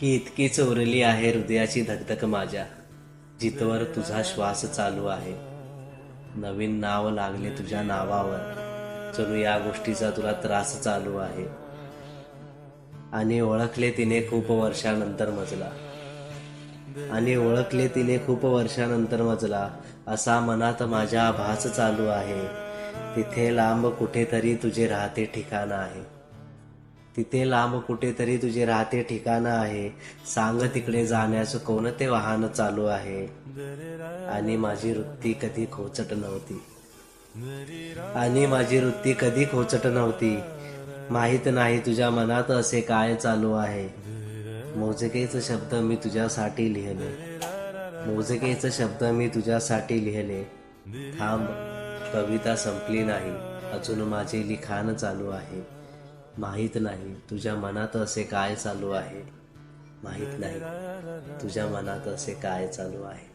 की इतकी चोरली आहे हृदयाची धकधक माझ्या जिथवर तुझा श्वास चालू आहे. नवीन नाव लागले तुझ्या नावावर. जणू या गोष्टीचा तुला त्रास चालू आहे. आणि ओळखले तिने खूप वर्षानंतर मजला. आणि ओळखले तिने खूप वर्षानंतर मजला. असा मनात माझ्या भास चालू आहे. तिथे लांब कुठेतरी तुझे राहते ठिकाण आहे. तिथे लांब कुठेतरी तुझे राहते ठिकाण आहे. सांग तिकडे जाण्याचं कोणते वाहन चालू आहे. आणि माझी वृत्ती कधी खोचट नव्हती. आणि माझी वृत्ती कधी खोचट नव्हती. माहीत नाही तुझ्या मनात असे काय चालू आहे. मोजकेच शब्द मी तुझ्यासाठी लिहिले. मोजकेच शब्द मी तुझ्यासाठी लिहिले. थांब कविता संपली नाही. अजून माझे लिखाण चालू आहे. माहीत नाही. तुझ्या मनात असे काय चालू आहे? माहीत नाही. तुझ्या मनात असे काय चालू आहे?